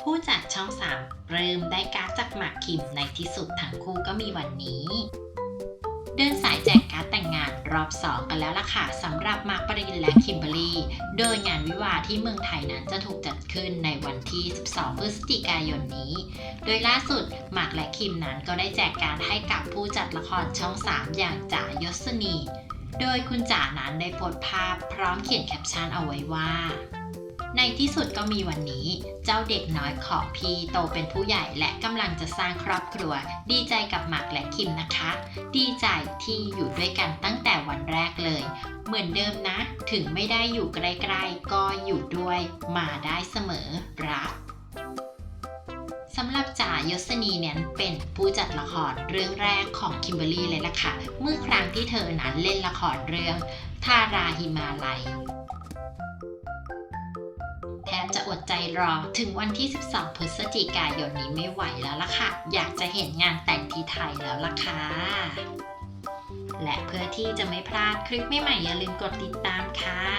ผู้จัดช่องสามเริ่มได้การ์ดจากหมากคิมในที่สุดทั้งคู่ก็มีวันนี้ เดินสายแจกการ์ดแต่งงานรอบ2กันแล้วล่ะค่ะสำหรับมาร์คปรินและคิมเบอรรี่ โดยงานวิวาที่เมืองไทยนั้นจะถูกจัดขึ้นในวันที่ 12 พฤศจิกายนนี้ โดยล่าสุดหมากและคิมนั้นก็ได้แจกการ์ดให้กับผู้จัดละครช่อง 3 อย่างจ๋ายศนี โดยคุณจ๋านั้นได้โพสต์ภาพพร้อมเขียนแคปชั่นเอาไว้ว่า ในที่สุดก็มีวันนี้ เจ้าเด็กน้อยของพี่โตเป็นผู้ใหญ่และกำลังจะสร้างครอบครัว ดีใจกับหมากและคิมนะคะ ดีใจที่อยู่ด้วยกันตั้งแต่วันแรกเลย เหมือนเดิมนะ ถึงไม่ได้อยู่ใกล้ๆก็อยู่ด้วยมาได้เสมอรักสำหรับจ๋ายศนีเนี่ยเป็นผู้จัดละครเรื่องแรกของคิมเบอรี่เลยล่ะค่ะ เมื่อครั้งที่เธอนั้นเล่นละครเรื่องทาราฮิมาลัย อดใจรอ ถึงวันที่ 12 พฤศจิกายนนี้ไม่ไหวแล้วล่ะค่ะ อยากจะเห็นงานแต่งที่ไทยแล้วล่ะค่ะและเพื่อที่จะไม่พลาดคลิปใหม่ๆอย่าลืมกดติดตามค่ะ